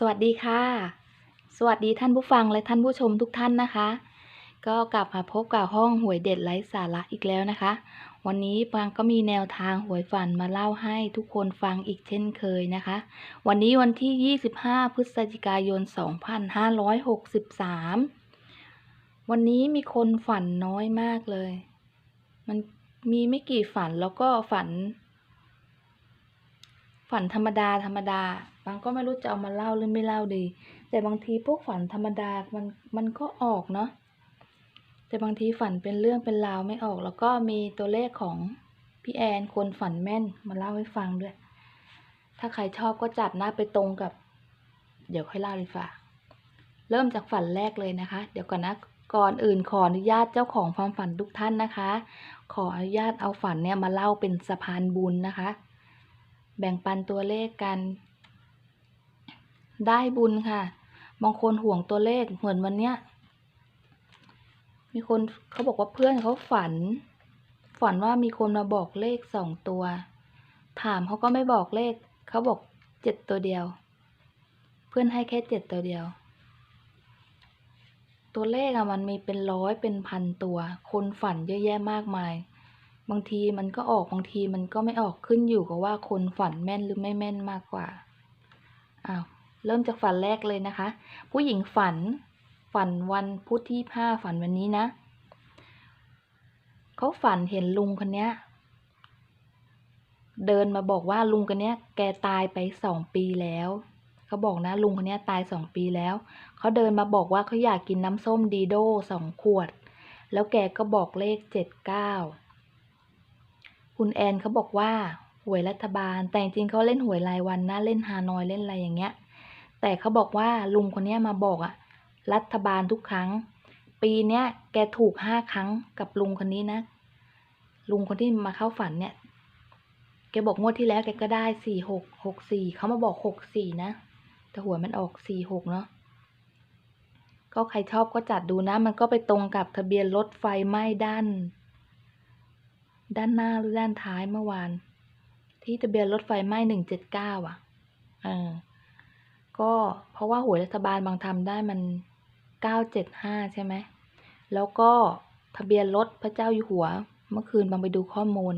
สวัสดีค่ะ สวัสดีท่านผู้ฟังและท่านผู้ชมทุกท่านนะคะ ก็กลับมาพบกับห้องหวยเด็ดไร้สาระอีกแล้วนะคะ วันนี้ปางก็มีแนวทางหวยฝันมาเล่าให้ทุกคนฟังอีกเช่นเคยนะคะ วันนี้วันที่ 25 พฤศจิกายน 2563 วันนี้มีคนฝันน้อยมากเลย มันมีไม่กี่ฝันแล้วก็ฝัน ฝันธรรมดาธรรมดา บางก็ไม่รู้จะเอามาเล่าหรือไม่เล่าดี แต่บางทีพวกฝันธรรมดามันมันก็ออกเนาะ แต่บางทีฝันเป็นเรื่องเป็นราวไม่ออก แล้วก็มีตัวเลขของพี่แอนคนฝันแม่นมาเล่าให้ฟังด้วย ถ้าใครชอบก็จัดหน้าไปตรงกับ เดี๋ยวค่อยเล่าดีฝ่าเริ่มจากฝันแรกเลยนะคะ เดี๋ยวก่อนนะก่อนอื่นขออนุญาตเจ้าของความฝันทุกท่านนะคะ ขออนุญาตเอาฝันเนี่ยมาเล่าเป็นสะพานบุญนะคะ แบ่งปันตัวเลขกัน ได้บุญค่ะ บางคนห่วงตัวเลขเหมือนวันเนี้ย มีคนเขาบอกว่าเพื่อนเขาฝัน ฝันว่ามีคนมาบอกเลขสองตัว ถามเขาก็ไม่บอกเลข เขาบอกเจ็ดตัวเดียว เพื่อนให้แค่เจ็ดตัวเดียว ตัวเลขอะมันมีเป็นร้อยเป็นพันตัว คนฝันเยอะแยะมากมาย บางทีมันก็ออกบางทีมันก็ไม่ออกขึ้นอยู่กับว่าคนฝันแม่นหรือไม่แม่นมากกว่าอ้าวเริ่มจากฝันแรกเลยนะคะ ผู้หญิงฝันฝันวันพุธที่ห้าฝันวันนี้นะเขาฝันเห็นลุงคนเนี้ย เดินมาบอกว่าลุงคนเนี้ย แกตายไปสองปีแล้วเขาบอกนะลุงคนเนี้ยตายสองปีแล้ว เขาเดินมาบอกว่าเขาอยากกินน้ำส้มดีโดสองขวด แล้วแกก็บอกเลขเจ็ดเก้า คุณแอนเขาบอกว่าหวยรัฐบาล แต่จริงเขาเล่นหวยรายวันนะเล่นฮานอยเล่นอะไรอย่างเงี้ย แต่เขาบอกว่าลุงคนนี้มาบอกอะรัฐบาลทุกครั้ง ปีเนี้ยแกถูกห้าครั้งกับลุงคนนี้นะ ลุงคนที่มาเข้าฝันเนี่ย แกบอกงวดที่แล้วแกก็ได้สี่หกหกสี่เขามาบอกหกสี่นะ แต่หวยมันออกสี่หกเนาะก็ใครชอบก็จัดดูนะ มันก็ไปตรงกับทะเบียนรถไฟไหม้ด้าน ด้านหน้าหรือด้านท้ายเมื่อวาน ที่ทะเบียนรถไฟไหม้หนึ่งเจ็ดเก้าอะเออก็เพราะว่าหวยรัฐบาลบางทำได้มันเก้าเจ็ดห้าใช่ไหมแล้วก็ทะเบียนรถพระเจ้าอยู่หัว เมื่อคืนบางไปดูข้อมูล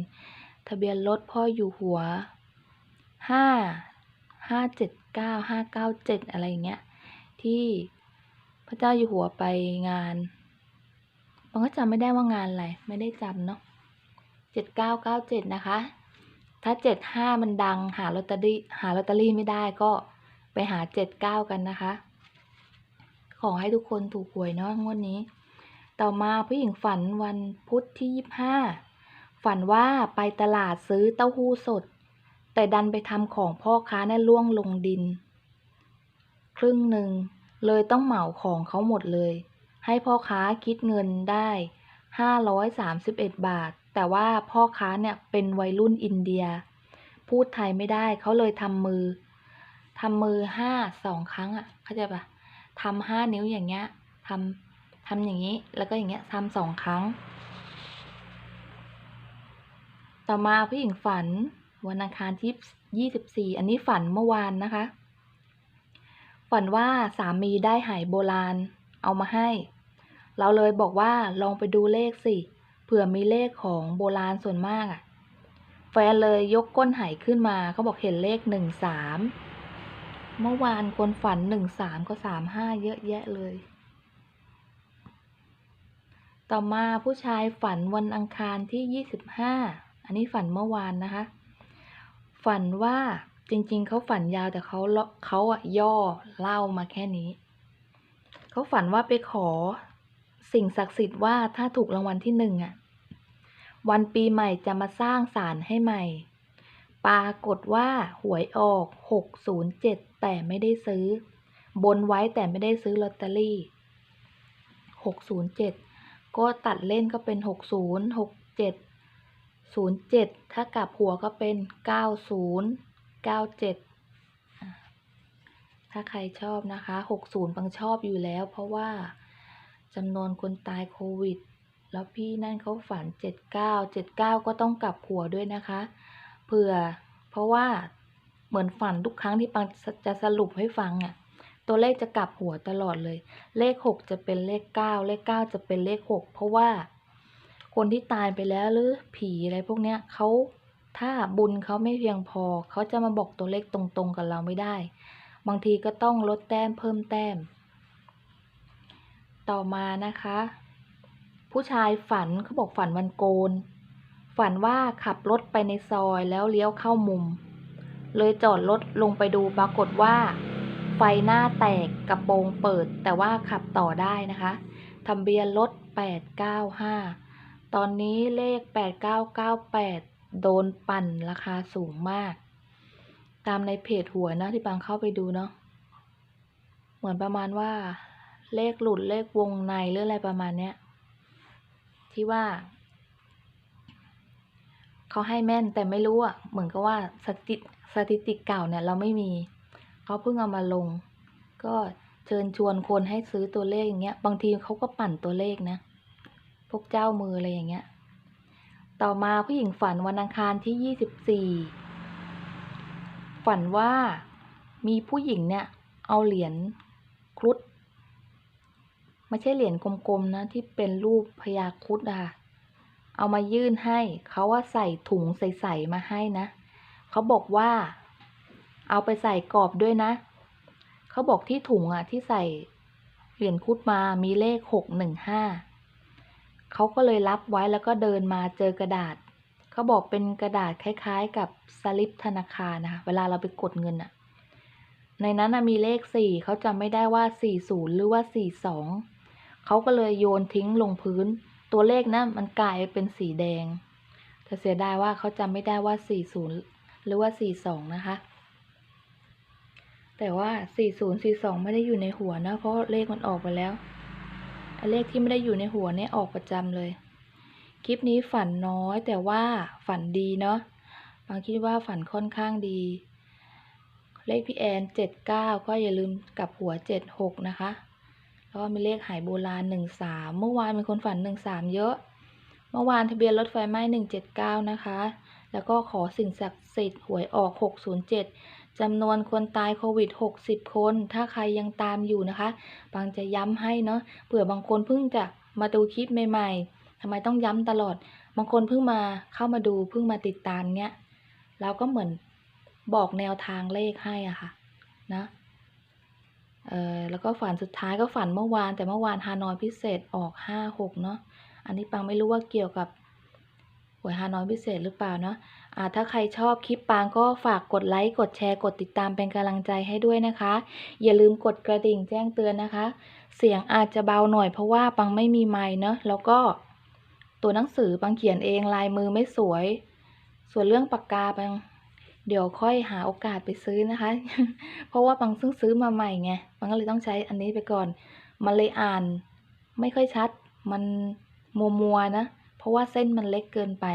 ทะเบียนรถพ่ออยู่หัวห้าห้าเจ็ดเก้าห้าเก้าเจ็ดอะไรอย่างเงี้ยที่พระเจ้าอยู่หัวไปงานบางก็จำไม่ได้ว่างานอะไร ไม่ได้จำเนาะ เจ็ดเก้าเก้าเจ็ดนะคะ ถ้าเจ็ดห้ามันดังหาลอตเตอรี่หาลอตเตอรี่ไม่ได้ก็ไปหาเจ็ดเก้ากันนะคะ ขอให้ทุกคนถูกหวยเนาะงวดนี้ ต่อมาผู้หญิงฝันวันพุธที่ยี่ห้าฝันว่าไปตลาดซื้อเต้าหู้สด แต่ดันไปทำของพ่อค้านี่ล่วงลงดิน ครึ่งหนึ่งเลยต้องเหมาของเขาหมดเลย ให้พ่อค้าคิดเงินได้ห้าร้อยสามสิบเอ็ดบาท แต่ว่าพ่อค้าเนี่ยเป็นวัยรุ่นอินเดีย พูดไทยไม่ได้เขาเลยทำมือทำมือห้าสองครั้งอะเข้าใจปะทำห้านิ้วอย่างเงี้ยทำทำอย่างนี้แล้วก็อย่างเงี้ยทำสองครั้ง ต่อมาผู้หญิงฝันวันอังคารที่ยี่สิบสี่อันนี้ฝันเมื่อวานนะคะ ฝันว่าสามีได้หายโบราณเอามาให้ เราเลยบอกว่าลองไปดูเลขสิเผื่อมีเลขของโบราณส่วนมากอะ แฟนเลยยกก้นไหขึ้นมาเขาบอกเห็นเลขหนึ่งสามเมื่อวานคนฝันหนึ่งสามก็สามห้าเยอะแยะเลย ต่อมาผู้ชายฝันวันอังคารที่ยี่สิบห้าอันนี้ฝันเมื่อวานนะคะ ฝันว่าจริง ๆ เขาฝันยาวแต่เขาเลาะเขาอะย่อเล่ามาแค่นี้ เขาฝันว่าไปขอสิ่งศักดิ์สิทธิ์ว่าถ้าถูกรางวัลที่หนึ่งอะ วันปีใหม่จะมาสร้างศาลให้ใหม่ ปรากฏว่าหวยออกหกศูนย์เจ็ดแต่ไม่ได้ซื้อ บนไว้แต่ไม่ได้ซื้อลอตเตอรี่หกศูนย์เจ็ดก็ตัดเล่นก็เป็นหกศูนย์หกเจ็ดศูนย์เจ็ดถ้ากลับหัวก็เป็นเก้าศูนย์เก้าเจ็ดถ้าใครชอบนะคะหกศูนย์บางชอบอยู่แล้วเพราะว่าจำนวนคนตายโควิด แล้วพี่นั่นเขาฝันเจ็ดเก้าเจ็ดเก้าก็ต้องกลับหัวด้วยนะคะ เผื่อ เพราะว่าเหมือนฝันทุกครั้งที่ปังจะสรุปให้ฟังอะ ตัวเลขจะกลับหัวตลอดเลย เลขหกจะเป็นเลขเก้าเลขเก้าจะเป็นเลขหกเพราะว่า คนที่ตายไปแล้วหรือผีอะไรพวกเนี้ยเขาถ้าบุญเขาไม่เพียงพอเขาจะมาบอกตัวเลขตรงๆกับเราไม่ได้ บางทีก็ต้องลดแต้มเพิ่มแต้ม ต่อมานะคะ ผู้ชายฝันเขาบอกฝันวันโกน ฝันว่าขับรถไปในซอยแล้วเลี้ยวเข้ามุม เลยจอดรถลงไปดูปรากฏว่า ไฟหน้าแตกกระโปรงเปิด แต่ว่าขับต่อได้นะคะทะเบียนรถ 895 ตอนนี้เลข 8998 โดนปั่นราคาสูงมาก ตามในเพจหัวนะที่บางเข้าไปดูเนาะเหมือนประมาณว่า เลขหลุดเลขวงในหรืออะไรประมาณเนี้ย ที่ว่าเขาให้แม่นแต่ไม่รู้อะเหมือนกับว่าสถิติสถิติเก่าเนี่ยเราไม่มีเขาเพิ่งเอามาลง ก็เชิญชวนคนให้ซื้อตัวเลขอย่างเงี้ย บางทีเขาก็ปั่นตัวเลขนะ พวกเจ้ามืออะไรอย่างเงี้ย ต่อมาผู้หญิงฝันวันอังคารที่ยี่สิบสี่ฝันว่ามีผู้หญิงเนี่ย เอาเหรียญครุฑ ไม่ใช่เหรียญกลมๆนะที่เป็นรูปพญาครุฑอะค่ะเอามายื่นให้เขาว่าใส่ถุงใสๆมาให้นะเขาบอกว่า เอาไปใส่กรอบด้วยนะเขาบอกที่ถุงอะที่ใส่เหรียญครุฑมามีเลขหกหนึ่งห้าเขาก็เลยรับไว้แล้วก็เดินมาเจอกระดาษเขาบอกเป็นกระดาษคล้าย ๆ กับสลิปธนาคารนะคะเวลาเราไปกดเงินอะในนั้นมีเลขสี่เขาจำไม่ได้ว่าสี่ศูนย์หรือว่าสี่สอง เขาก็เลยโยนทิ้งลงพื้น ตัวเลขนะมันกลายเป็นสีแดง แต่เสียดายว่าเขาจำไม่ได้ว่าสี่ศูนย์หรือว่าสี่สองนะคะ แต่ว่าสี่ศูนย์สี่สองไม่ได้อยู่ในหัวนะ เพราะเลขมันออกไปแล้ว เลขที่ไม่ได้อยู่ในหัวเนี่ยออกประจำเลย คลิปนี้ฝันน้อยแต่ว่าฝันดีเนาะ บางคิดว่าฝันค่อนข้างดีเลขพี่แอนเจ็ดเก้าก็อย่าลืมกลับหัวเจ็ดหกนะคะ แล้วก็มีเลขหายโบราณหนึ่งสามเมื่อวานมีคนฝันหนึ่งสามเยอะ เมื่อวานทะเบียนรถไฟไหม้หนึ่งเจ็ดเก้านะคะ แล้วก็ขอสิ่งศักดิ์สิทธิ์หวยออกหกศูนย์เจ็ดจำนวนคนตายโควิดหกสิบคน ถ้าใครยังตามอยู่นะคะ บางจะย้ำให้เนาะ เผื่อบางคนเพิ่งจะมาดูคลิปใหม่ๆทำไมต้องย้ำตลอด บางคนเพิ่งมาเข้ามาดูเพิ่งมาติดตามเนี้ยเราก็เหมือนบอกแนวทางเลขให้อะค่ะ นะ แล้วก็ฝันสุดท้ายก็ฝันเมื่อวาน แต่เมื่อวานฮานอยพิเศษออกห้าหกเนาะอันนี้ปังไม่รู้ว่าเกี่ยวกับหวยฮานอยพิเศษหรือเปล่าเนาะอ่าถ้าใครชอบคลิปปางก็ฝากกดไลค์กดแชร์กดติดตามเป็นกำลังใจให้ด้วยนะคะ อย่าลืมกดกระดิ่งแจ้งเตือนนะคะ เสียงอาจจะเบาหน่อยเพราะว่าปังไม่มีไมค์เนาะแล้วก็ตัวหนังสือปังเขียนเองลายมือไม่สวย ส่วนเรื่องปากกาปัง เดี๋ยวค่อยหาโอกาสไปซื้อนะคะ เพราะว่าปังเพิ่งซื้อมาใหม่ไงปังก็เลยต้องใช้อันนี้ไปก่อน มันเลยอ่าน ไม่ค่อยชัด มันมัวมัวๆนะ เพราะว่าเส้นมันเล็กเกินไป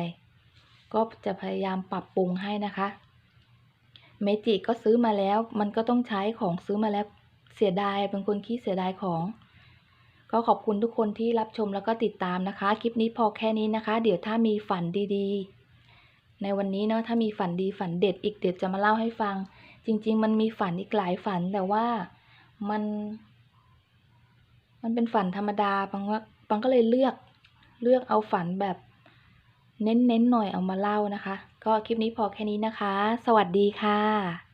ก็จะพยายามปรับปรุงให้นะคะ เมจิก็ซื้อมาแล้ว มันก็ต้องใช้ของซื้อมาแล้วเสียดายเป็นคนขี้เสียดายของ ก็ขอบคุณทุกคนที่รับชมแล้วก็ติดตามนะคะ คลิปนี้พอแค่นี้นะคะ เดี๋ยวถ้ามีฝันดีๆ ในวันนี้เนาะถ้ามีฝันดีฝันเด็ดอีกเดี๋ยวจะมาเล่าให้ฟัง จริง ๆ มันมีฝันอีกหลายฝันแต่ว่ามัน มันเป็นฝันธรรมดาปังว่าปังก็เลยเลือกเลือกเอาฝันแบบเน้นๆหน่อยเอามาเล่านะคะ ก็คลิปนี้พอแค่นี้นะคะ สวัสดีค่ะ